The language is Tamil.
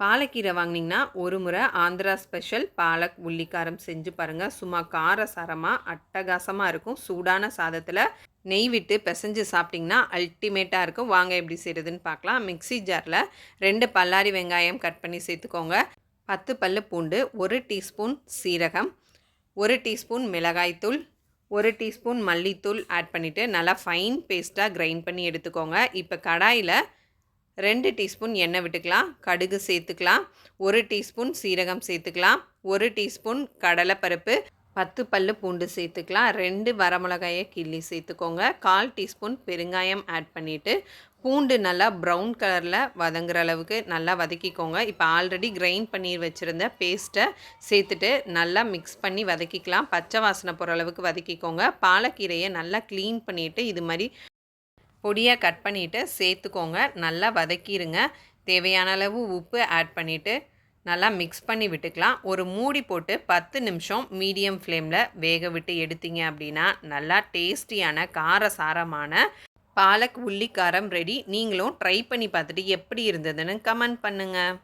பாலக்கீரை வாங்கினீங்கன்னா ஒரு முறை ஆந்திரா ஸ்பெஷல் பாலக் உள்ளிக்காரம் செஞ்சு பாருங்கள் சும்மா கார சாரமாக அட்டகாசமாக இருக்கும். சூடான சாதத்தில் நெய் விட்டு பிசைஞ்சு சாப்பிட்டிங்கன்னா அல்டிமேட்டாக இருக்கும். வாங்க எப்படி செய்கிறதுன்னு பார்க்கலாம். மிக்ஸி ஜாரில் ரெண்டு பல்லாரி வெங்காயம் கட் பண்ணி சேர்த்துக்கோங்க. பத்து பல்லு பூண்டு ஒரு டீஸ்பூன் சீரகம் ஒரு டீஸ்பூன் மிளகாய்த்தூள் ஒரு டீஸ்பூன் மல்லித்தூள் ஆட் பண்ணிவிட்டு நல்லா ஃபைன் பேஸ்ட்டாக கிரைண்ட் பண்ணி எடுத்துக்கோங்க. இப்போ கடாயில் ரெண்டு டீஸ்பூன் எண்ணெய் விட்டுக்கலாம் கடுகு சேர்த்துக்கலாம் ஒரு டீஸ்பூன் சீரகம் சேர்த்துக்கலாம் ஒரு டீஸ்பூன் கடலைப்பருப்பு பத்து பல்லு பூண்டு சேர்த்துக்கலாம் ரெண்டு வரமிளகாயை கிள்ளி சேர்த்துக்கோங்க. கால் டீஸ்பூன் பெருங்காயம் ஆட் பண்ணிவிட்டு பூண்டு நல்லா ப்ரௌன் கலரில் வதங்குற அளவுக்கு நல்லா வதக்கிக்கோங்க. இப்போ ஆல்ரெடி கிரைண்ட் பண்ணி வச்சுருந்த பேஸ்ட்டை சேர்த்துட்டு நல்லா மிக்ஸ் பண்ணி வதக்கிக்கலாம். பச்சை வாசனை போகிற அளவுக்கு வதக்கிக்கோங்க. பாலக்கீரையை நல்லா க்ளீன் பண்ணிவிட்டு இது மாதிரி பொடியாக கட் பண்ணிவிட்டு சேர்த்துக்கோங்க. நல்லா வதக்கிடுங்க தேவையான அளவு உப்பு ஆட் பண்ணிவிட்டு நல்லா மிக்ஸ் பண்ணி விட்டுக்கலாம். ஒரு மூடி போட்டு பத்து நிமிஷம் மீடியம் ஃப்ளேமில் வேக விட்டு எடுத்தீங்க அப்படின்னா நல்லா டேஸ்டியான கார சாரமான பாலக் உள்ளிக்காரம் ரெடி நீங்களும் ட்ரை பண்ணி பார்த்துட்டு எப்படி இருந்ததுன்னு கமெண்ட் பண்ணுங்கள்